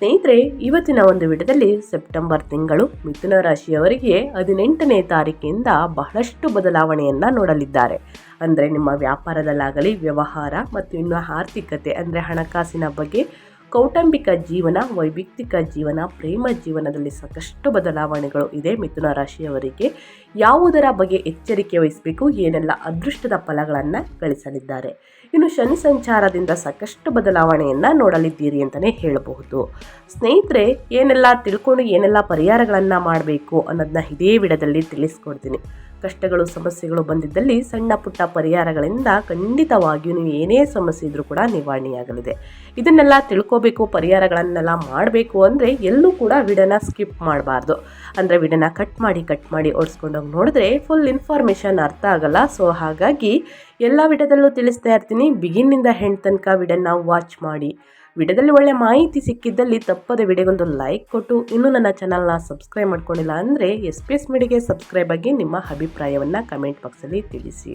ಸ್ನೇಹಿತರೆ, ಇವತ್ತಿನ ಒಂದು ವಿಡಿಯೋದಲ್ಲಿ ಸೆಪ್ಟೆಂಬರ್ ತಿಂಗಳು ಮಿಥುನ ರಾಶಿಯವರಿಗೆ ಹದಿನೆಂಟನೇ ತಾರೀಕಿಂದ ಬಹಳಷ್ಟು ಬದಲಾವಣೆಯನ್ನು ನೋಡಲಿದ್ದಾರೆ. ಅಂದರೆ ನಿಮ್ಮ ವ್ಯಾಪಾರದಲ್ಲಾಗಲಿ, ವ್ಯವಹಾರ ಮತ್ತು ಇನ್ನು ಆರ್ಥಿಕತೆ, ಅಂದರೆ ಹಣಕಾಸಿನ ಬಗ್ಗೆ ಕೌಟುಂಬಿಕ ಜೀವನ, ವೈಯಕ್ತಿಕ ಜೀವನ, ಪ್ರೇಮ ಜೀವನದಲ್ಲಿ ಸಾಕಷ್ಟು ಬದಲಾವಣೆಗಳು ಇದೆ ಮಿಥುನ ರಾಶಿಯವರಿಗೆ. ಯಾವುದರ ಬಗ್ಗೆ ಎಚ್ಚರಿಕೆ ವಹಿಸಬೇಕು, ಏನೆಲ್ಲ ಅದೃಷ್ಟದ ಫಲಗಳನ್ನು ಗಳಿಸಲಿದ್ದಾರೆ. ಇನ್ನು ಶನಿ ಸಂಚಾರದಿಂದ ಸಾಕಷ್ಟು ಬದಲಾವಣೆಯನ್ನು ನೋಡಲಿದ್ದೀರಿ ಅಂತಲೇ ಹೇಳಬಹುದು. ಸ್ನೇಹಿತರೆ, ಏನೆಲ್ಲ ತಿಳ್ಕೊಂಡು ಏನೆಲ್ಲ ಪರಿಹಾರಗಳನ್ನು ಮಾಡಬೇಕು ಅನ್ನೋದನ್ನ ಇದೇ ವಿಡದಲ್ಲಿ ತಿಳಿಸ್ಕೊಡ್ತೀನಿ. ಕಷ್ಟಗಳು, ಸಮಸ್ಯೆಗಳು ಬಂದಿದ್ದಲ್ಲಿ ಸಣ್ಣ ಪುಟ್ಟ ಪರಿಹಾರಗಳಿಂದ ಖಂಡಿತವಾಗಿಯೂ ನೀವು ಏನೇ ಸಮಸ್ಯೆ ಇದ್ರೂ ಕೂಡ ನಿವಾರಣೆಯಾಗಲಿದೆ. ಇದನ್ನೆಲ್ಲ ತಿಳ್ಕೋಬೇಕು, ಪರಿಹಾರಗಳನ್ನೆಲ್ಲ ಮಾಡಬೇಕು ಅಂದರೆ ಎಲ್ಲೂ ಕೂಡ ವಿಡನ ಸ್ಕಿಪ್ ಮಾಡಬಾರ್ದು. ಅಂದರೆ ವಿಡನ ಕಟ್ ಮಾಡಿ ಕಟ್ ಮಾಡಿ ಓಡಿಸ್ಕೊಂಡೋಗಿ ನೋಡಿದ್ರೆ ಫುಲ್ ಇನ್ಫಾರ್ಮೇಷನ್ ಅರ್ಥ ಆಗಲ್ಲ. ಸೊ ಹಾಗಾಗಿ ಎಲ್ಲ ವಿಡದಲ್ಲೂ ತಿಳಿಸ್ತಾ ಇರ್ತೀನಿ. ಬಿಗಿನ್ನಿಂದ ಹೆಂಡ್ ತನಕ ವಿಡನ್ನ ವಾಚ್ ಮಾಡಿ. ವಿಡಿಯೋದಲ್ಲಿ ಒಳ್ಳೆ ಮಾಹಿತಿ ಸಿಕ್ಕಿದ್ದಲ್ಲಿ ತಪ್ಪದೆ ವಿಡಿಯೋಗೊಂದು ಲೈಕ್ ಕೊಟ್ಟು, ಇನ್ನೂ ನನ್ನ ಚಾನಲ್ನ ಸಬ್ಸ್ಕ್ರೈಬ್ ಮಾಡ್ಕೊಂಡಿಲ್ಲ ಅಂದರೆ ಎಸ್ ಪಿ ಎಸ್ ಮೀಡಿಗೆ ಸಬ್ಸ್ಕ್ರೈಬ್ ಆಗಿ ನಿಮ್ಮ ಅಭಿಪ್ರಾಯವನ್ನು ಕಮೆಂಟ್ ಬಾಕ್ಸಲ್ಲಿ ತಿಳಿಸಿ.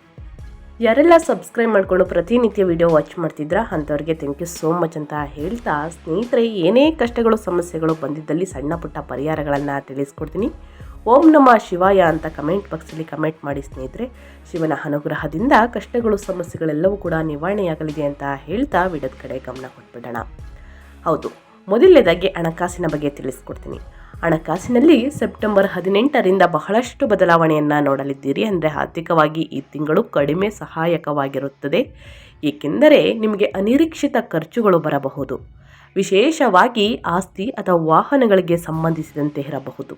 ಯಾರೆಲ್ಲ ಸಬ್ಸ್ಕ್ರೈಬ್ ಮಾಡಿಕೊಂಡು ಪ್ರತಿನಿತ್ಯ ವಿಡಿಯೋ ವಾಚ್ ಮಾಡ್ತಿದ್ರಾ ಅಂಥವ್ರಿಗೆ ಥ್ಯಾಂಕ್ ಯು ಸೋ ಮಚ್ ಅಂತ ಹೇಳ್ತಾ ಸ್ನೇಹಿತರೆ, ಏನೇ ಕಷ್ಟಗಳು, ಸಮಸ್ಯೆಗಳು ಬಂದಿದ್ದಲ್ಲಿ ಸಣ್ಣ ಪುಟ್ಟ ಪರಿಹಾರಗಳನ್ನು ತಿಳಿಸ್ಕೊಡ್ತೀನಿ. ಓಂ ನಮ ಶಿವಾಯ ಅಂತ ಕಮೆಂಟ್ ಬಾಕ್ಸಲ್ಲಿ ಕಮೆಂಟ್ ಮಾಡಿ ಸ್ನೇಹಿತರೆ. ಶಿವನ ಅನುಗ್ರಹದಿಂದ ಕಷ್ಟಗಳು, ಸಮಸ್ಯೆಗಳೆಲ್ಲವೂ ಕೂಡ ನಿವಾರಣೆಯಾಗಲಿದೆ ಅಂತ ಹೇಳ್ತಾ ವಿಡಿಯೋದ ಕಡೆ ಗಮನ ಕೊಟ್ಬಿಡೋಣ. ಹೌದು, ಮೊದಲನೇದಾಗಿ ಹಣಕಾಸಿನ ಬಗ್ಗೆ ತಿಳಿಸ್ಕೊಡ್ತೀನಿ. ಹಣಕಾಸಿನಲ್ಲಿ ಸೆಪ್ಟೆಂಬರ್ ಹದಿನೆಂಟರಿಂದ ಬಹಳಷ್ಟು ಬದಲಾವಣೆಯನ್ನು ನೋಡಲಿದ್ದೀರಿ ಅಂದರೆ ಆರ್ಥಿಕವಾಗಿ ಈ ತಿಂಗಳು ಕಡಿಮೆ ಸಹಾಯಕವಾಗಿರುತ್ತದೆ. ಏಕೆಂದರೆ ನಿಮಗೆ ಅನಿರೀಕ್ಷಿತ ಖರ್ಚುಗಳು ಬರಬಹುದು. ವಿಶೇಷವಾಗಿ ಆಸ್ತಿ ಅಥವಾ ವಾಹನಗಳಿಗೆ ಸಂಬಂಧಿಸಿದಂತೆ ಇರಬಹುದು.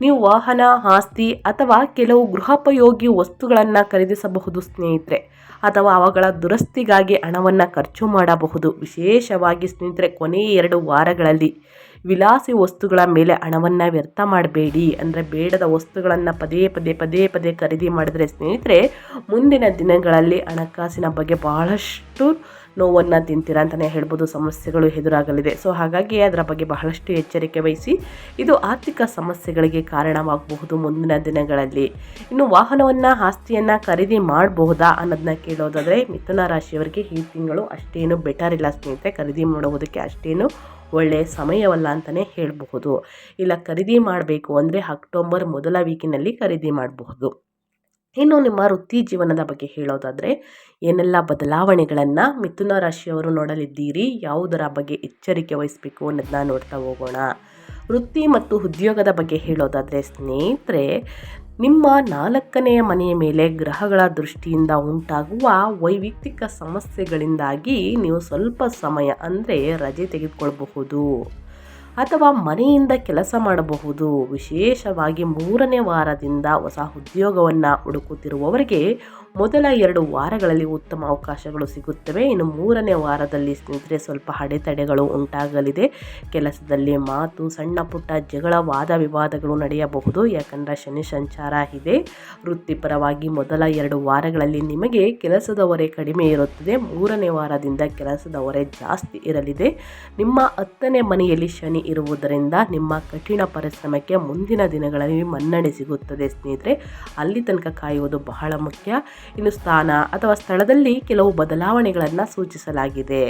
ನೀವು ವಾಹನ, ಆಸ್ತಿ ಅಥವಾ ಕೆಲವು ಗೃಹೋಪಯೋಗಿ ವಸ್ತುಗಳನ್ನು ಖರೀದಿಸಬಹುದು ಸ್ನೇಹಿತರೆ, ಅಥವಾ ಅವುಗಳ ದುರಸ್ತಿಗಾಗಿ ಹಣವನ್ನು ಖರ್ಚು ಮಾಡಬಹುದು. ವಿಶೇಷವಾಗಿ ಸ್ನೇಹಿತರೆ, ಕೊನೆಯ ಎರಡು ವಾರಗಳಲ್ಲಿ ವಿಲಾಸಿ ವಸ್ತುಗಳ ಮೇಲೆ ಹಣವನ್ನು ವ್ಯರ್ಥ ಮಾಡಬೇಡಿ ಅಂದರೆ ಬೇಡದ ವಸ್ತುಗಳನ್ನು ಪದೇ ಪದೇ ಪದೇ ಪದೇ ಖರೀದಿ ಮಾಡಿದರೆ ಸ್ನೇಹಿತರೆ ಮುಂದಿನ ದಿನಗಳಲ್ಲಿ ಹಣಕಾಸಿನ ಬಗ್ಗೆ ಬಹಳಷ್ಟು ನೋವನ್ನು ತಿಂತೀರಾ ಅಂತಲೇ ಹೇಳ್ಬೋದು, ಸಮಸ್ಯೆಗಳು ಎದುರಾಗಲಿದೆ. ಸೊ ಹಾಗಾಗಿ ಅದರ ಬಗ್ಗೆ ಬಹಳಷ್ಟು ಎಚ್ಚರಿಕೆ ವಹಿಸಿ ಇದು ಆರ್ಥಿಕ ಸಮಸ್ಯೆಗಳಿಗೆ ಕಾರಣವಾಗಬಹುದು ಮುಂದಿನ ದಿನಗಳಲ್ಲಿ. ಇನ್ನು ವಾಹನವನ್ನು, ಆಸ್ತಿಯನ್ನು ಖರೀದಿ ಮಾಡಬಹುದಾ ಅನ್ನೋದನ್ನ ಕೇಳೋದಾದರೆ ಮಿಥುನ ರಾಶಿಯವರಿಗೆ ಈ ತಿಂಗಳು ಅಷ್ಟೇನು ಬೆಟರ್ ಇಲ್ಲ ಸ್ನೇಹಿತರೆ. ಖರೀದಿ ಮಾಡುವುದಕ್ಕೆ ಅಷ್ಟೇನು ಒಳ್ಳೆಯ ಸಮಯವಲ್ಲ ಅಂತಲೇ ಹೇಳಬಹುದು. ಇಲ್ಲ ಖರೀದಿ ಮಾಡಬೇಕು ಅಂದರೆ ಅಕ್ಟೋಬರ್ ಮೊದಲ ವೀಕಿನಲ್ಲಿ ಖರೀದಿ ಮಾಡಬಹುದು. ಇನ್ನು ನಿಮ್ಮ ವೃತ್ತಿ ಜೀವನದ ಬಗ್ಗೆ ಹೇಳೋದಾದರೆ, ಏನೆಲ್ಲ ಬದಲಾವಣೆಗಳನ್ನು ಮಿಥುನ ರಾಶಿಯವರು ನೋಡಲಿದ್ದೀರಿ, ಯಾವುದರ ಬಗ್ಗೆ ಎಚ್ಚರಿಕೆ ವಹಿಸಬೇಕು ಅನ್ನೋದನ್ನ ನೋಡ್ತಾ ಹೋಗೋಣ. ವೃತ್ತಿ ಮತ್ತು ಉದ್ಯೋಗದ ಬಗ್ಗೆ ಹೇಳೋದಾದರೆ, ಸ್ನೇಹಿತರೆ, ನಿಮ್ಮ ನಾಲ್ಕನೆಯ ಮನೆಯ ಮೇಲೆ ಗ್ರಹಗಳ ದೃಷ್ಟಿಯಿಂದ ಉಂಟಾಗುವ ವೈಯಕ್ತಿಕ ಸಮಸ್ಯೆಗಳಿಂದಾಗಿ ನೀವು ಸ್ವಲ್ಪ ಸಮಯ ಅಂದರೆ ರಜೆ ತೆಗೆದುಕೊಳ್ಬಹುದು. ಅಥವಾ ಮನೆಯಿಂದ ಕೆಲಸ ಮಾಡಬಹುದು. ವಿಶೇಷವಾಗಿ ಮೂರನೇ ವಾರದಿಂದ ಹೊಸ ಉದ್ಯೋಗವನ್ನು ಹುಡುಕುತ್ತಿರುವವರಿಗೆ ಮೊದಲ ಎರಡು ವಾರಗಳಲ್ಲಿ ಉತ್ತಮ ಅವಕಾಶಗಳು ಸಿಗುತ್ತವೆ. ಇನ್ನು ಮೂರನೇ ವಾರದಲ್ಲಿ ಸ್ನೇಹಿತರೆ ಸ್ವಲ್ಪ ಅಡೆತಡೆಗಳು ಉಂಟಾಗಲಿದೆ. ಕೆಲಸದಲ್ಲಿ ಮಾತು, ಸಣ್ಣ ಪುಟ್ಟ ಜಗಳ, ವಾದ ವಿವಾದಗಳು ನಡೆಯಬಹುದು. ಯಾಕಂದರೆ ಶನಿ ಸಂಚಾರ ಇದೆ. ವೃತ್ತಿಪರವಾಗಿ ಮೊದಲ ಎರಡು ವಾರಗಳಲ್ಲಿ ನಿಮಗೆ ಕೆಲಸದ ಹೊರೆ ಕಡಿಮೆ ಇರುತ್ತದೆ. ಮೂರನೇ ವಾರದಿಂದ ಕೆಲಸದ ಹೊರೆ ಜಾಸ್ತಿ ಇರಲಿದೆ. ನಿಮ್ಮ ಹತ್ತನೇ ಮನೆಯಲ್ಲಿ ಶನಿ ಇರುವುದರಿಂದ ನಿಮ್ಮ ಕಠಿಣ ಪರಿಶ್ರಮಕ್ಕೆ ಮುಂದಿನ ದಿನಗಳಲ್ಲಿ ಮನ್ನಣೆ ಸಿಗುತ್ತದೆ ಸ್ನೇಹಿತರೆ. ಅಲ್ಲಿ ತನಕ ಕಾಯುವುದು ಬಹಳ ಮುಖ್ಯ. ಇನ್ನು ಸ್ಥಾನ ಅಥವಾ ಸ್ಥಳದಲ್ಲಿ ಕೆಲವು ಬದಲಾವಣೆಗಳನ್ನು ಸೂಚಿಸಲಾಗಿದೆ.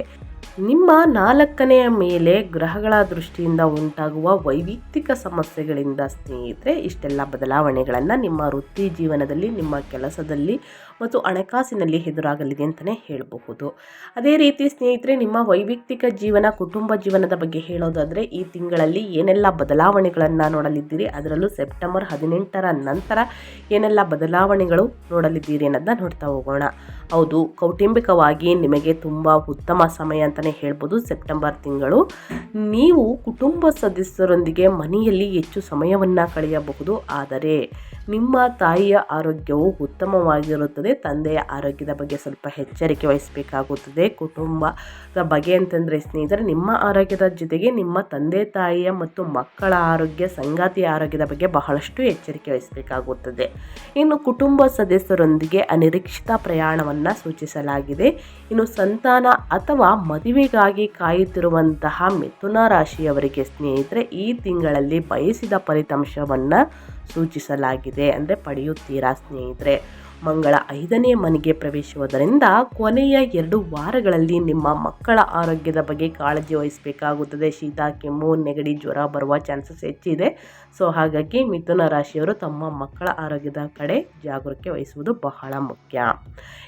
ನಿಮ್ಮ ನಾಲ್ಕನೆಯ ಮೇಲೆ ಗ್ರಹಗಳ ದೃಷ್ಟಿಯಿಂದ ಉಂಟಾಗುವ ವೈಯಕ್ತಿಕ ಸಮಸ್ಯೆಗಳಿಂದ ಸ್ನೇಹಿತರೆ, ಇಷ್ಟೆಲ್ಲ ಬದಲಾವಣೆಗಳನ್ನು ನಿಮ್ಮ ವೃತ್ತಿ ಜೀವನದಲ್ಲಿ, ನಿಮ್ಮ ಕೆಲಸದಲ್ಲಿ ಮತ್ತು ಹಣಕಾಸಿನಲ್ಲಿ ಎದುರಾಗಲಿದೆ ಅಂತಲೇ ಹೇಳಬಹುದು. ಅದೇ ರೀತಿ ಸ್ನೇಹಿತರೆ, ನಿಮ್ಮ ವೈಯಕ್ತಿಕ ಜೀವನ, ಕುಟುಂಬ ಜೀವನದ ಬಗ್ಗೆ ಹೇಳೋದಾದರೆ, ಈ ತಿಂಗಳಲ್ಲಿ ಏನೆಲ್ಲ ಬದಲಾವಣೆಗಳನ್ನು ನೋಡಲಿದ್ದೀರಿ? ಅದರಲ್ಲೂ ಸೆಪ್ಟೆಂಬರ್ ಹದಿನೆಂಟರ ನಂತರ ಏನೆಲ್ಲ ಬದಲಾವಣೆಗಳು ನೋಡಲಿದ್ದೀರಿ ಅನ್ನೋದನ್ನ ನೋಡ್ತಾ ಹೋಗೋಣ. ಹೌದು, ಕೌಟುಂಬಿಕವಾಗಿ ನಿಮಗೆ ತುಂಬ ಉತ್ತಮ ಸಮಯ ಅಂತಲೇ ಹೇಳ್ಬೋದು ಸೆಪ್ಟೆಂಬರ್ ತಿಂಗಳು. ನೀವು ಕುಟುಂಬ ಸದಸ್ಯರೊಂದಿಗೆ ಮನೆಯಲ್ಲಿ ಹೆಚ್ಚು ಸಮಯವನ್ನು ಕಳೆಯಬಹುದು. ಆದರೆ ನಿಮ್ಮ ತಾಯಿಯ ಆರೋಗ್ಯವು ಉತ್ತಮವಾಗಿರುತ್ತದೆ, ತಂದೆಯ ಆರೋಗ್ಯದ ಬಗ್ಗೆ ಸ್ವಲ್ಪ ಎಚ್ಚರಿಕೆ ವಹಿಸಬೇಕಾಗುತ್ತದೆ. ಕುಟುಂಬದ ಬಗ್ಗೆ ಅಂತಂದರೆ ಸ್ನೇಹಿತರೆ, ನಿಮ್ಮ ಆರೋಗ್ಯದ ಜೊತೆಗೆ ನಿಮ್ಮ ತಂದೆ, ತಾಯಿಯ ಮತ್ತು ಮಕ್ಕಳ ಆರೋಗ್ಯ, ಸಂಗಾತಿಯ ಆರೋಗ್ಯದ ಬಗ್ಗೆ ಬಹಳಷ್ಟು ಎಚ್ಚರಿಕೆ ವಹಿಸಬೇಕಾಗುತ್ತದೆ. ಇನ್ನು ಕುಟುಂಬ ಸದಸ್ಯರೊಂದಿಗೆ ಅನಿರೀಕ್ಷಿತ ಪ್ರಯಾಣವನ್ನು ಸೂಚಿಸಲಾಗಿದೆ. ಇನ್ನು ಸಂತಾನ ಅಥವಾ ಮದುವೆಗಾಗಿ ಕಾಯುತ್ತಿರುವಂತಹ ಮಿಥುನ ರಾಶಿಯವರಿಗೆ ಸ್ನೇಹಿತರೆ, ಈ ತಿಂಗಳಲ್ಲಿ ಬಯಸಿದ ಫಲಿತಾಂಶವನ್ನು ಸೂಚಿಸಲಾಗಿದೆ. ಅಂದರೆ ಪಡೆಯುತ್ತೀರಾ ಸ್ನೇಹಿತರೆ? ಮಂಗಳ ಐದನೇ ಮನೆಗೆ ಪ್ರವೇಶಿಸುವುದರಿಂದ ಕೊನೆಯ ಎರಡು ವಾರಗಳಲ್ಲಿ ನಿಮ್ಮ ಮಕ್ಕಳ ಆರೋಗ್ಯದ ಬಗ್ಗೆ ಕಾಳಜಿ ವಹಿಸಬೇಕಾಗುತ್ತದೆ. ಶೀತ, ಕೆಮ್ಮು, ನೆಗಡಿ, ಜ್ವರ ಬರುವ ಚಾನ್ಸಸ್ ಹೆಚ್ಚಿದೆ. ಸೊ, ಹಾಗಾಗಿ ಮಿಥುನ ರಾಶಿಯವರು ತಮ್ಮ ಮಕ್ಕಳ ಆರೋಗ್ಯದ ಕಡೆ ಜಾಗೃತಿ ವಹಿಸುವುದು ಬಹಳ ಮುಖ್ಯ.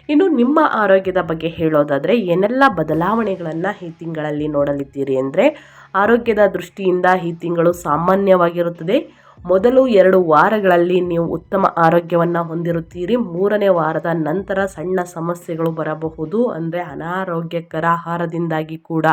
ಇನ್ನು ನಿಮ್ಮ ಆರೋಗ್ಯದ ಬಗ್ಗೆ ಹೇಳೋದಾದರೆ, ಏನೆಲ್ಲ ಬದಲಾವಣೆಗಳನ್ನು ಈ ತಿಂಗಳಲ್ಲಿ ನೋಡಲಿದ್ದೀರಿ ಅಂದರೆ, ಆರೋಗ್ಯದ ದೃಷ್ಟಿಯಿಂದ ಈ ತಿಂಗಳು ಸಾಮಾನ್ಯವಾಗಿರುತ್ತದೆ. ಮೊದಲು ಎರಡು ವಾರಗಳಲ್ಲಿ ನೀವು ಉತ್ತಮ ಆರೋಗ್ಯವನ್ನು ಹೊಂದಿರುತ್ತೀರಿ. ಮೂರನೇ ವಾರದ ನಂತರ ಸಣ್ಣ ಸಮಸ್ಯೆಗಳು ಬರಬಹುದು. ಅಂದರೆ ಅನಾರೋಗ್ಯಕರ ಆಹಾರದಿಂದಾಗಿ ಕೂಡ.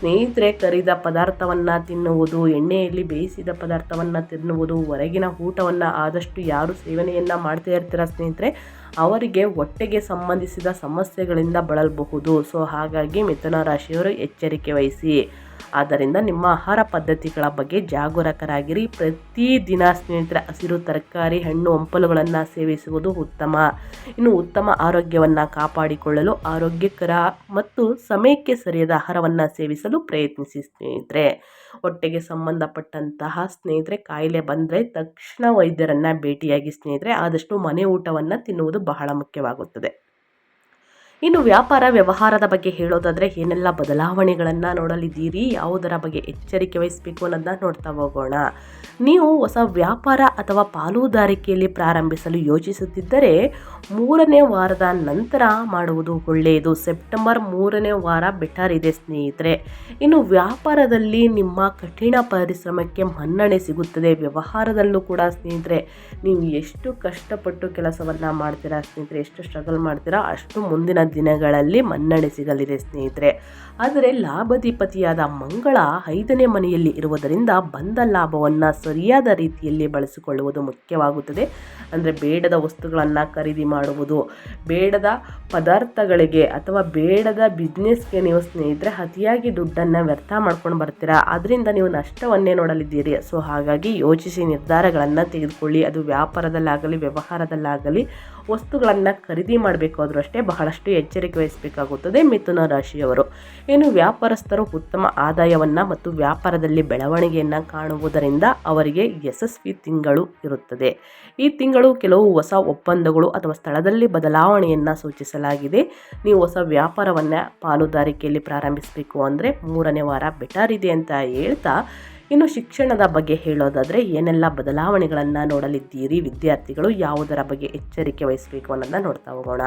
ಸ್ನೇಹಿತರೆ, ಕರಿದ ಪದಾರ್ಥವನ್ನು ತಿನ್ನುವುದು, ಎಣ್ಣೆಯಲ್ಲಿ ಬೇಯಿಸಿದ ಪದಾರ್ಥವನ್ನು ತಿನ್ನುವುದು, ಹೊರಗಿನ ಊಟವನ್ನು ಆದಷ್ಟು ಯಾರು ಸೇವನೆಯನ್ನು ಮಾಡ್ತಾ ಇರ್ತೀರ ಸ್ನೇಹಿತರೆ, ಅವರಿಗೆ ಹೊಟ್ಟೆಗೆ ಸಂಬಂಧಿಸಿದ ಸಮಸ್ಯೆಗಳಿಂದ ಬಳಲಬಹುದು. ಸೊ ಹಾಗಾಗಿ ಮಿಥುನ ರಾಶಿಯವರು ಎಚ್ಚರಿಕೆ ವಹಿಸಿ. ಆದ್ದರಿಂದ ನಿಮ್ಮ ಆಹಾರ ಪದ್ಧತಿಗಳ ಬಗ್ಗೆ ಜಾಗರೂಕರಾಗಿರಿ. ಪ್ರತಿದಿನ ಸ್ನೇಹಿತರೆ, ಹಸಿರು ತರಕಾರಿ, ಹಣ್ಣು, ಹಂಪಲುಗಳನ್ನು ಸೇವಿಸುವುದು ಉತ್ತಮ. ಇನ್ನು ಉತ್ತಮ ಆರೋಗ್ಯವನ್ನು ಕಾಪಾಡಿಕೊಳ್ಳಲು ಆರೋಗ್ಯಕರ ಮತ್ತು ಸಮಯಕ್ಕೆ ಸರಿಯಾದ ಆಹಾರವನ್ನು ಸೇವಿಸಲು ಪ್ರಯತ್ನಿಸಿ ಸ್ನೇಹಿತರೆ. ಹೊಟ್ಟೆಗೆ ಸಂಬಂಧಪಟ್ಟಂತಹ ಸ್ನೇಹಿತರೆ, ಕಾಯಿಲೆ ಬಂದರೆ ತಕ್ಷಣ ವೈದ್ಯರನ್ನು ಭೇಟಿಯಾಗಿ ಸ್ನೇಹಿತರೆ, ಆದಷ್ಟು ಮನೆ ಊಟವನ್ನು ತಿನ್ನುವುದು ಬಹಳ ಮುಖ್ಯವಾಗುತ್ತದೆ. ಇನ್ನು ವ್ಯಾಪಾರ ವ್ಯವಹಾರದ ಬಗ್ಗೆ ಹೇಳೋದಾದರೆ ಏನೆಲ್ಲ ಬದಲಾವಣೆಗಳನ್ನು ನೋಡಲಿದ್ದೀರಿ? ಯಾವುದರ ಬಗ್ಗೆ ಎಚ್ಚರಿಕೆ ವಹಿಸಬೇಕು ಅನ್ನೋದನ್ನ ನೋಡ್ತಾ ಹೋಗೋಣ. ನೀವು ಹೊಸ ವ್ಯಾಪಾರ ಅಥವಾ ಪಾಲುದಾರಿಕೆಯಲ್ಲಿ ಪ್ರಾರಂಭಿಸಲು ಯೋಚಿಸುತ್ತಿದ್ದರೆ ಮೂರನೇ ವಾರದ ನಂತರ ಮಾಡುವುದು ಒಳ್ಳೆಯದು. ಸೆಪ್ಟೆಂಬರ್ ಮೂರನೇ ವಾರ ಬೆಟರ್ ಇದೆ ಸ್ನೇಹಿತರೆ. ಇನ್ನು ವ್ಯಾಪಾರದಲ್ಲಿ ನಿಮ್ಮ ಕಠಿಣ ಪರಿಶ್ರಮಕ್ಕೆ ಮನ್ನಣೆ ಸಿಗುತ್ತದೆ. ವ್ಯವಹಾರದಲ್ಲೂ ಕೂಡ ಸ್ನೇಹಿತರೆ, ನೀವು ಎಷ್ಟು ಕಷ್ಟಪಟ್ಟು ಕೆಲಸವನ್ನು ಮಾಡ್ತೀರಾ ಸ್ನೇಹಿತರೆ, ಎಷ್ಟು ಸ್ಟ್ರಗಲ್ ಮಾಡ್ತೀರಾ, ಅಷ್ಟು ಮುಂದಿನ ದಿನಗಳಲ್ಲಿ ಮನ್ನಣೆ ಸಿಗಲಿದೆ ಸ್ನೇಹಿತರೆ. ಆದರೆ ಲಾಭಾಧಿಪತಿಯಾದ ಮಂಗಳ ಐದನೇ ಮನೆಯಲ್ಲಿ ಇರುವುದರಿಂದ ಬಂದ ಲಾಭವನ್ನು ಸರಿಯಾದ ರೀತಿಯಲ್ಲಿ ಬಳಸಿಕೊಳ್ಳುವುದು ಮುಖ್ಯವಾಗುತ್ತದೆ. ಅಂದರೆ ಬೇಡದ ವಸ್ತುಗಳನ್ನು ಖರೀದಿ ಮಾಡುವುದು, ಬೇಡದ ಪದಾರ್ಥಗಳಿಗೆ ಅಥವಾ ಬೇಡದ ಬಿಸ್ನೆಸ್ಗೆ ನೀವು ಸ್ನೇಹಿತರೆ ಅತಿಯಾಗಿ ದುಡ್ಡನ್ನು ವ್ಯರ್ಥ ಮಾಡ್ಕೊಂಡು ಬರ್ತೀರಾ? ಅದರಿಂದ ನೀವು ನಷ್ಟವನ್ನೇ ನೋಡಲಿದ್ದೀರಿ. ಸೊ ಹಾಗಾಗಿ ಯೋಚಿಸಿ ನಿರ್ಧಾರಗಳನ್ನು ತೆಗೆದುಕೊಳ್ಳಿ. ಅದು ವ್ಯಾಪಾರದಲ್ಲಾಗಲಿ, ವ್ಯವಹಾರದಲ್ಲಾಗಲಿ ವಸ್ತುಗಳನ್ನು ಖರೀದಿ ಮಾಡಬೇಕಾದ್ರೂ ಅಷ್ಟೇ ಬಹಳಷ್ಟು ಎಚ್ಚರಿಕೆ ವಹಿಸಬೇಕಾಗುತ್ತದೆ ಮಿಥುನ ರಾಶಿಯವರು. ಇನ್ನು ವ್ಯಾಪಾರಸ್ಥರು ಉತ್ತಮ ಆದಾಯವನ್ನು ಮತ್ತು ವ್ಯಾಪಾರದಲ್ಲಿ ಬೆಳವಣಿಗೆಯನ್ನು ಕಾಣುವುದರಿಂದ ಅವರಿಗೆ ಯಶಸ್ವಿ ತಿಂಗಳು ಇರುತ್ತದೆ. ಈ ತಿಂಗಳು ಕೆಲವು ಹೊಸ ಒಪ್ಪಂದಗಳು ಅಥವಾ ಸ್ಥಳದಲ್ಲಿ ಬದಲಾವಣೆಯನ್ನು ಸೂಚಿಸಲಾಗಿದೆ. ನೀವು ಹೊಸ ವ್ಯಾಪಾರವನ್ನು ಪಾಲುದಾರಿಕೆಯಲ್ಲಿ ಪ್ರಾರಂಭಿಸಬೇಕು ಅಂದರೆ ಮೂರನೇ ವಾರ ಬೆಟರ್ ಇದೆ ಅಂತ ಹೇಳ್ತಾ ಇನ್ನು ಶಿಕ್ಷಣದ ಬಗ್ಗೆ ಹೇಳೋದಾದರೆ ಏನೆಲ್ಲ ಬದಲಾವಣೆಗಳನ್ನು ನೋಡಲಿದ್ದೀರಿ? ವಿದ್ಯಾರ್ಥಿಗಳು ಯಾವುದರ ಬಗ್ಗೆ ಎಚ್ಚರಿಕೆ ವಹಿಸಬೇಕು ಅನ್ನೋದನ್ನ ನೋಡ್ತಾ ಹೋಗೋಣ.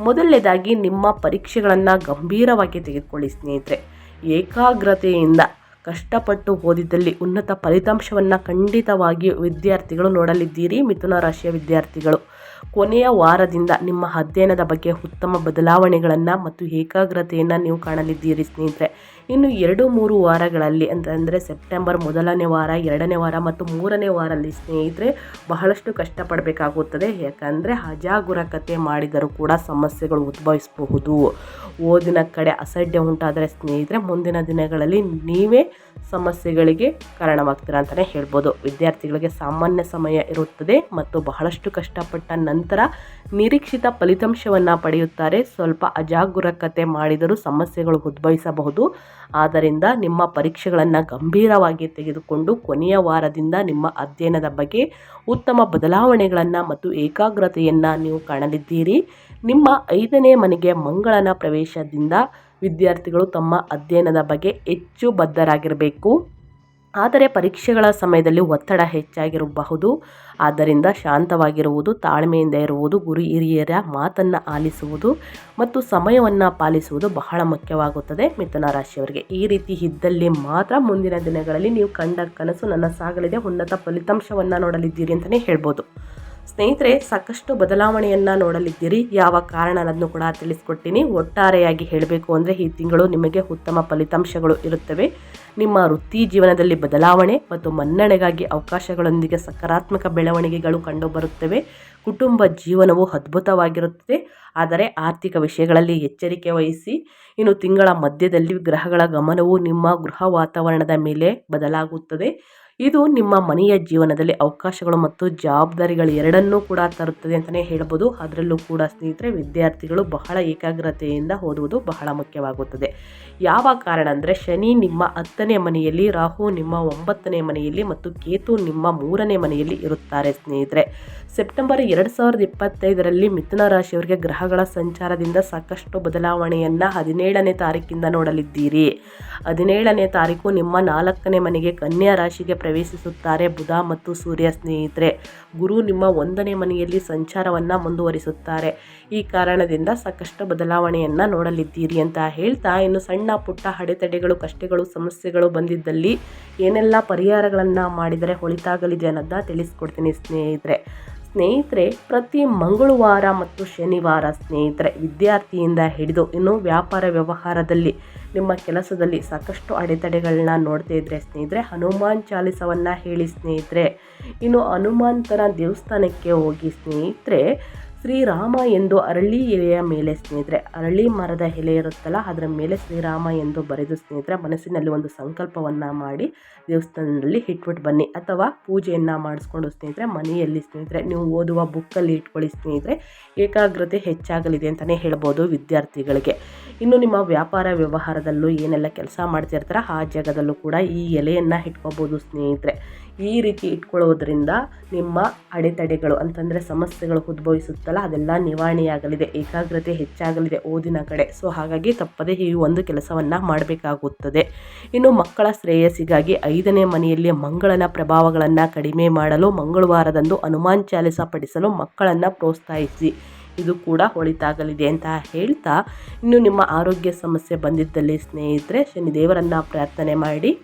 ಮೊದಲನೇದಾಗಿ ನಿಮ್ಮ ಪರೀಕ್ಷೆಗಳನ್ನು ಗಂಭೀರವಾಗಿ ತೆಗೆದುಕೊಳ್ಳಿ ಸ್ನೇಹಿತರೆ. ಏಕಾಗ್ರತೆಯಿಂದ ಕಷ್ಟಪಟ್ಟು ಓದಿದ್ದಲ್ಲಿ ಉನ್ನತ ಫಲಿತಾಂಶವನ್ನು ಖಂಡಿತವಾಗಿ ವಿದ್ಯಾರ್ಥಿಗಳು ನೋಡಲಿದ್ದೀರಿ. ಮಿಥುನ ರಾಶಿಯ ವಿದ್ಯಾರ್ಥಿಗಳು. ಕೊನೆಯ ವಾರದಿಂದ ನಿಮ್ಮ ಅಧ್ಯಯನದ ಬಗ್ಗೆ ಉತ್ತಮ ಬದಲಾವಣೆಗಳನ್ನು ಮತ್ತು ಏಕಾಗ್ರತೆಯನ್ನು ನೀವು ಕಾಣಲಿದ್ದೀರಿ ಸ್ನೇಹಿತರೆ. ಇನ್ನು ಎರಡು ಮೂರು ವಾರಗಳಲ್ಲಿ ಅಂತಂದರೆ ಸೆಪ್ಟೆಂಬರ್ ಮೊದಲನೇ ವಾರ, ಎರಡನೇ ವಾರ ಮತ್ತು ಮೂರನೇ ವಾರಲ್ಲಿ ಸ್ನೇಹಿತರೆ ಬಹಳಷ್ಟು ಕಷ್ಟಪಡಬೇಕಾಗುತ್ತದೆ. ಯಾಕಂದರೆ ಅಜಾಗರೂಕತೆ ಮಾಡಿದರೂ ಕೂಡ ಸಮಸ್ಯೆಗಳು ಉದ್ಭವಿಸಬಹುದು. ಓದಿನ ಕಡೆ ಅಸಡ್ಡೆ ಉಂಟಾದರೆ ಸ್ನೇಹಿತರೆ ಮುಂದಿನ ದಿನಗಳಲ್ಲಿ ನೀವೇ ಸಮಸ್ಯೆಗಳಿಗೆ ಕಾರಣವಾಗ್ತೀರ ಅಂತಲೇ ಹೇಳ್ಬೋದು. ವಿದ್ಯಾರ್ಥಿಗಳಿಗೆ ಸಾಮಾನ್ಯ ಸಮಯ ಇರುತ್ತದೆ ಮತ್ತು ಬಹಳಷ್ಟು ಕಷ್ಟಪಟ್ಟ ನಂತರ ನಿರೀಕ್ಷಿತ ಫಲಿತಾಂಶವನ್ನು ಪಡೆಯುತ್ತಾರೆ. ಸ್ವಲ್ಪ ಅಜಾಗರೂಕತೆ ಮಾಡಿದರೂ ಸಮಸ್ಯೆಗಳು ಉದ್ಭವಿಸಬಹುದು. ಆದ್ದರಿಂದ ನಿಮ್ಮ ಪರೀಕ್ಷೆಗಳನ್ನು ಗಂಭೀರವಾಗಿ ತೆಗೆದುಕೊಂಡು ಕೊನೆಯ ವಾರದಿಂದ ನಿಮ್ಮ ಅಧ್ಯಯನದ ಬಗ್ಗೆ ಉತ್ತಮ ಬದಲಾವಣೆಗಳನ್ನು ಮತ್ತು ಏಕಾಗ್ರತೆಯನ್ನು ನೀವು ಕಾಣಲಿದ್ದೀರಿ. ನಿಮ್ಮ ಐದನೇ ಮನೆಗೆ ಮಂಗಳನ ಪ್ರವೇಶದಿಂದ ವಿದ್ಯಾರ್ಥಿಗಳು ತಮ್ಮ ಅಧ್ಯಯನದ ಬಗ್ಗೆ ಹೆಚ್ಚು ಬದ್ಧರಾಗಿರಬೇಕು. ಆದರೆ ಪರೀಕ್ಷೆಗಳ ಸಮಯದಲ್ಲಿ ಒತ್ತಡ ಹೆಚ್ಚಾಗಿರಬಹುದು. ಆದ್ದರಿಂದ ಶಾಂತವಾಗಿರುವುದು, ತಾಳ್ಮೆಯಿಂದ ಇರುವುದು, ಗುರು ಹಿರಿಯರ ಮಾತನ್ನು ಆಲಿಸುವುದು ಮತ್ತು ಸಮಯವನ್ನು ಪಾಲಿಸುವುದು ಬಹಳ ಮುಖ್ಯವಾಗುತ್ತದೆ. ಮಿಥುನ ರಾಶಿಯವರಿಗೆ ಈ ರೀತಿ ಇದ್ದಲ್ಲಿ ಮಾತ್ರ ಮುಂದಿನ ದಿನಗಳಲ್ಲಿ ನೀವು ಕಂಡ ಕನಸು ನನ್ನ ಸಾಗಲಿದೆ. ಉನ್ನತ ಫಲಿತಾಂಶವನ್ನು ನೋಡಲಿದ್ದೀರಿ ಅಂತಲೇ ಹೇಳ್ಬೋದು. ಸ್ನೇಹಿತರೆ, ಸಾಕಷ್ಟು ಬದಲಾವಣೆಯನ್ನು ನೋಡಲಿದ್ದೀರಿ. ಯಾವ ಕಾರಣ ಅನ್ನೋದನ್ನು ಕೂಡ ತಿಳಿಸ್ಕೊಡ್ತೀನಿ ಒಟ್ಟಾರೆಯಾಗಿ ಹೇಳಬೇಕು ಅಂದರೆ ಈ ತಿಂಗಳು ನಿಮಗೆ ಉತ್ತಮ ಫಲಿತಾಂಶಗಳು ಇರುತ್ತವೆ. ನಿಮ್ಮ ವೃತ್ತಿ ಜೀವನದಲ್ಲಿ ಬದಲಾವಣೆ ಮತ್ತು ಮನ್ನಣೆಗಾಗಿ ಅವಕಾಶಗಳೊಂದಿಗೆ ಸಕಾರಾತ್ಮಕ ಬೆಳವಣಿಗೆಗಳು ಕಂಡುಬರುತ್ತವೆ. ಕುಟುಂಬ ಜೀವನವು ಅದ್ಭುತವಾಗಿರುತ್ತದೆ. ಆದರೆ ಆರ್ಥಿಕ ವಿಷಯಗಳಲ್ಲಿ ಎಚ್ಚರಿಕೆ ವಹಿಸಿ. ಇನ್ನು ತಿಂಗಳ ಮಧ್ಯದಲ್ಲಿ ಗ್ರಹಗಳ ಗಮನವು ನಿಮ್ಮ ಗೃಹ ವಾತಾವರಣದ ಮೇಲೆ ಬದಲಾಗುತ್ತದೆ. ಇದು ನಿಮ್ಮ ಮನೆಯ ಜೀವನದಲ್ಲಿ ಅವಕಾಶಗಳು ಮತ್ತು ಜವಾಬ್ದಾರಿಗಳು ಎರಡನ್ನೂ ಕೂಡ ತರುತ್ತದೆ ಅಂತಲೇ ಹೇಳ್ಬೋದು. ಅದರಲ್ಲೂ ಕೂಡ ಸ್ನೇಹಿತರೆ, ವಿದ್ಯಾರ್ಥಿಗಳು ಬಹಳ ಏಕಾಗ್ರತೆಯಿಂದ ಓದುವುದು ಬಹಳ ಮುಖ್ಯವಾಗುತ್ತದೆ. ಯಾವ ಕಾರಣ ಅಂದರೆ, ಶನಿ ನಿಮ್ಮ ಹತ್ತನೇ ಮನೆಯಲ್ಲಿ, ರಾಹು ನಿಮ್ಮ ಒಂಬತ್ತನೇ ಮನೆಯಲ್ಲಿ ಮತ್ತು ಕೇತು ನಿಮ್ಮ ಮೂರನೇ ಮನೆಯಲ್ಲಿ ಇರುತ್ತಾರೆ ಸ್ನೇಹಿತರೆ. ಸೆಪ್ಟೆಂಬರ್ ಎರಡು ಸಾವಿರದ ಇಪ್ಪತ್ತೈದರಲ್ಲಿ ಮಿಥುನ ರಾಶಿಯವರಿಗೆ ಗ್ರಹಗಳ ಸಂಚಾರದಿಂದ ಸಾಕಷ್ಟು ಬದಲಾವಣೆಯನ್ನು ಹದಿನೇಳನೇ ತಾರೀಕಿಂದ ನೋಡಲಿದ್ದೀರಿ. ಹದಿನೇಳನೇ ತಾರೀಕು ನಿಮ್ಮ ನಾಲ್ಕನೇ ಮನೆಗೆ ಕನ್ಯಾ ರಾಶಿಗೆ ಪ್ರವೇಶಿಸುತ್ತಾರೆ ಬುಧ ಮತ್ತು ಸೂರ್ಯ ಸ್ನೇಹಿತರೆ. ಗುರು ನಿಮ್ಮ ಒಂದನೇ ಮನೆಯಲ್ಲಿ ಸಂಚಾರವನ್ನು ಮುಂದುವರಿಸುತ್ತಾರೆ. ಈ ಕಾರಣದಿಂದ ಸಾಕಷ್ಟು ಬದಲಾವಣೆಯನ್ನು ನೋಡಲಿದ್ದೀರಿ ಅಂತ ಹೇಳ್ತಾ, ಇನ್ನು ಸಣ್ಣ ಪುಟ್ಟ ಅಡೆತಡೆಗಳು, ಕಷ್ಟಗಳು, ಸಮಸ್ಯೆಗಳು ಬಂದಿದ್ದಲ್ಲಿ ಏನೆಲ್ಲ ಪರಿಹಾರಗಳನ್ನು ಮಾಡಿದರೆ ಹೊಳಿತಾಗಲಿದೆ ಅನ್ನೋದನ್ನ ತಿಳಿಸ್ಕೊಡ್ತೀನಿ ಸ್ನೇಹಿತರೆ. ಸ್ನೇಹಿತರೆ, ಪ್ರತಿ ಮಂಗಳವಾರ ಮತ್ತು ಶನಿವಾರ ಸ್ನೇಹಿತರೆ, ವಿದ್ಯಾರ್ಥಿಯಿಂದ ಹಿಡಿದು ಇನ್ನು ವ್ಯಾಪಾರ ವ್ಯವಹಾರದಲ್ಲಿ ನಿಮ್ಮ ಕೆಲಸದಲ್ಲಿ ಸಾಕಷ್ಟು ಅಡೆತಡೆಗಳನ್ನ ನೋಡ್ತಾ ಇದ್ರೆ ಸ್ನೇಹಿತರೆ, ಹನುಮಾನ್ ಚಾಲಿಸವನ್ನು ಹೇಳಿ ಸ್ನೇಹಿತರೆ. ಇನ್ನು ಹನುಮಂತನ ದೇವಸ್ಥಾನಕ್ಕೆ ಹೋಗಿ ಸ್ನೇಹಿತರೆ, ಶ್ರೀರಾಮ ಎಂದು ಅರಳಿ ಎಲೆಯ ಮೇಲೆ ಸ್ನೇಹಿತರೆ, ಅರಳಿ ಮರದ ಎಲೆ ಇರುತ್ತಲ್ಲ, ಅದರ ಮೇಲೆ ಶ್ರೀರಾಮ ಎಂದು ಬರೆದು ಸ್ನೇಹಿತರೆ, ಮನಸ್ಸಿನಲ್ಲಿ ಒಂದು ಸಂಕಲ್ಪವನ್ನು ಮಾಡಿ ದೇವಸ್ಥಾನದಲ್ಲಿ ಇಟ್ಬಿಟ್ಟು ಬನ್ನಿ ಅಥವಾ ಪೂಜೆಯನ್ನು ಮಾಡಿಸ್ಕೊಂಡು ಸ್ನೇಹಿತರೆ, ಮನೆಯಲ್ಲಿ ಸ್ನೇಹಿತರೆ, ನೀವು ಓದುವ ಬುಕ್ಕಲ್ಲಿ ಇಟ್ಕೊಳ್ಳಿ ಸ್ನೇಹಿತರೆ. ಏಕಾಗ್ರತೆ ಹೆಚ್ಚಾಗಲಿದೆ ಅಂತಲೇ ಹೇಳ್ಬೋದು ವಿದ್ಯಾರ್ಥಿಗಳಿಗೆ. ಇನ್ನು ನಿಮ್ಮ ವ್ಯಾಪಾರ ವ್ಯವಹಾರದಲ್ಲೂ ಏನೆಲ್ಲ ಕೆಲಸ ಮಾಡ್ತಿರ್ತಾರ, ಆ ಜಾಗದಲ್ಲೂ ಕೂಡ ಈ ಎಲೆಯನ್ನು ಇಟ್ಕೋಬೋದು ಸ್ನೇಹಿತರೆ. ಈ ರೀತಿ ಇಟ್ಕೊಳ್ಳೋದ್ರಿಂದ ನಿಮ್ಮ ಅಡೆತಡೆಗಳು ಅಂತಂದರೆ ಸಮಸ್ಯೆಗಳು ಉದ್ಭವಿಸುತ್ತಲ್ಲ, ಅದೆಲ್ಲ ನಿವಾರಣೆಯಾಗಲಿದೆ, ಏಕಾಗ್ರತೆ ಹೆಚ್ಚಾಗಲಿದೆ ಓದಿನ ಕಡೆ. ಸೊ ಹಾಗಾಗಿ ತಪ್ಪದೇ ಈ ಒಂದು ಕೆಲಸವನ್ನು ಮಾಡಬೇಕಾಗುತ್ತದೆ. ಇನ್ನು ಮಕ್ಕಳ ಶ್ರೇಯಸ್ಸಿಗಾಗಿ ಐದನೇ ಮನೆಯಲ್ಲಿ ಮಂಗಳನ ಪ್ರಭಾವಗಳನ್ನು ಕಡಿಮೆ ಮಾಡಲು ಮಂಗಳವಾರದಂದು ಹನುಮಾನ್ ಚಾಲಿಸ ಪಡಿಸಲು ಮಕ್ಕಳನ್ನು ಪ್ರೋತ್ಸಾಹಿಸಿ. ಇದು ಕೂಡ ಹೊಳಿತಾಗಲಿದೆ ಅಂತ ಹೇಳ್ತಾ ಇನ್ನು ನಿಮ್ಮ ಆರೋಗ್ಯ ಸಮಸ್ಯೆ ಬಂದಿದ್ದಲ್ಲಿ ಸ್ನೇಹಿತರೆ, ಶನಿದೇವರನ್ನು ಪ್ರಾರ್ಥನೆ ಮಾಡಿ.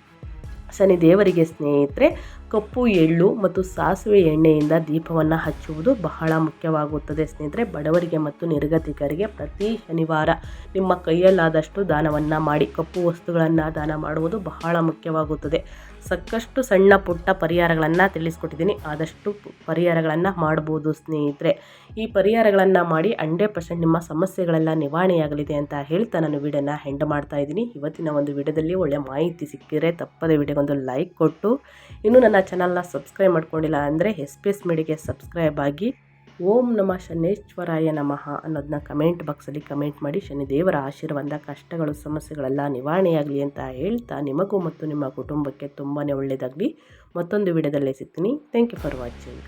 ಶನಿದೇವರಿಗೆ ಸ್ನೇಹಿತರೆ, ಕಪ್ಪು, ಎಳ್ಳು ಮತ್ತು ಸಾಸಿವೆ ಎಣ್ಣೆಯಿಂದ ದೀಪವನ್ನು ಹಚ್ಚುವುದು ಬಹಳ ಮುಖ್ಯವಾಗುತ್ತದೆ ಸ್ನೇಹಿತರೆ. ಬಡವರಿಗೆ ಮತ್ತು ನಿರ್ಗತಿಕರಿಗೆ ಪ್ರತಿ ಶನಿವಾರ ನಿಮ್ಮ ಕೈಯಲ್ಲಾದಷ್ಟು ದಾನವನ್ನು ಮಾಡಿ, ಕಪ್ಪು ವಸ್ತುಗಳನ್ನು ದಾನ ಮಾಡುವುದು ಬಹಳ ಮುಖ್ಯವಾಗುತ್ತದೆ. ಸಾಕಷ್ಟು ಸಣ್ಣ ಪುಟ್ಟ ಪರಿಹಾರಗಳನ್ನು ತಿಳಿಸ್ಕೊಟ್ಟಿದ್ದೀನಿ. ಆದಷ್ಟು ಪರಿಹಾರಗಳನ್ನು ಮಾಡ್ಬೋದು ಸ್ನೇಹಿತರೆ. ಈ ಪರಿಹಾರಗಳನ್ನು ಮಾಡಿ ಹಂಡ್ರೆಡ್ ಪರ್ಸೆಂಟ್ ನಿಮ್ಮ ಸಮಸ್ಯೆಗಳೆಲ್ಲ ನಿವಾರಣೆಯಾಗಲಿದೆ ಅಂತ ಹೇಳ್ತಾ ನಾನು ವಿಡಿಯೋನ ಹೆಂಡ್ ಮಾಡ್ತಾ ಇದ್ದೀನಿ. ಇವತ್ತಿನ ಒಂದು ವಿಡಿಯೋದಲ್ಲಿ ಒಳ್ಳೆಯ ಮಾಹಿತಿ ಸಿಕ್ಕಿದರೆ ತಪ್ಪದೆ ವಿಡಿಯೋಗೊಂದು ಲೈಕ್ ಕೊಟ್ಟು. ಇನ್ನೂ ನನ್ನ ಚಾನಲ್ನ ಸಬ್ಸ್ಕ್ರೈಬ್ ಮಾಡ್ಕೊಂಡಿಲ್ಲ ಅಂದರೆ ಎಸ್ ಪಿ ಎಸ್ ಮೀಡಿಗೆ ಸಬ್ಸ್ಕ್ರೈಬ್ ಆಗಿ ಓಂ ನಮ ಶನೇಶ್ವರಾಯ ನಮಃ ಅನ್ನೋದನ್ನ ಕಮೆಂಟ್ ಬಾಕ್ಸಲ್ಲಿ ಕಮೆಂಟ್ ಮಾಡಿ, ಶನಿ ದೇವರ ಆಶೀರ್ವಾದ, ಕಷ್ಟಗಳು, ಸಮಸ್ಯೆಗಳೆಲ್ಲ ನಿವಾರಣೆಯಾಗಲಿ ಅಂತ ಹೇಳ್ತಾ ನಿಮಗೂ ಮತ್ತು ನಿಮ್ಮ ಕುಟುಂಬಕ್ಕೆ ತುಂಬಾ ಒಳ್ಳೆಯದಾಗಲಿ. ಮತ್ತೊಂದು ವಿಡಿಯೋದಲ್ಲೇ ಸಿಗ್ತೀನಿ. Thank you for watching